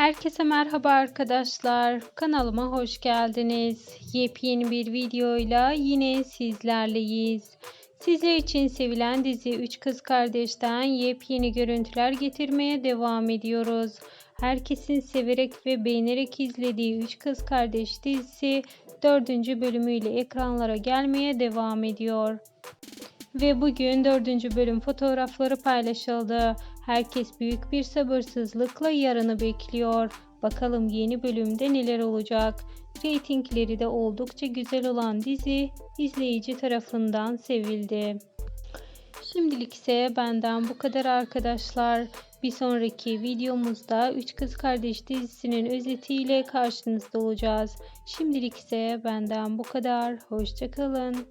Herkese merhaba arkadaşlar. Kanalıma hoş geldiniz. Yepyeni bir videoyla yine sizlerleyiz. Sizler için sevilen dizi Üç Kız Kardeş'ten yepyeni görüntüler getirmeye devam ediyoruz. Herkesin severek ve beğenerek izlediği Üç Kız Kardeş dizisi dördüncü bölümüyle ekranlara gelmeye devam ediyor. Ve bugün dördüncü bölüm fotoğrafları paylaşıldı. Herkes büyük bir sabırsızlıkla yarını bekliyor. Bakalım yeni bölümde neler olacak. Reytingleri de oldukça güzel olan dizi izleyici tarafından sevildi. Şimdilik ise benden bu kadar arkadaşlar. Bir sonraki videomuzda Üç Kız Kardeş dizisinin özetiyle karşınızda olacağız. Şimdilik ise benden bu kadar. Hoşçakalın.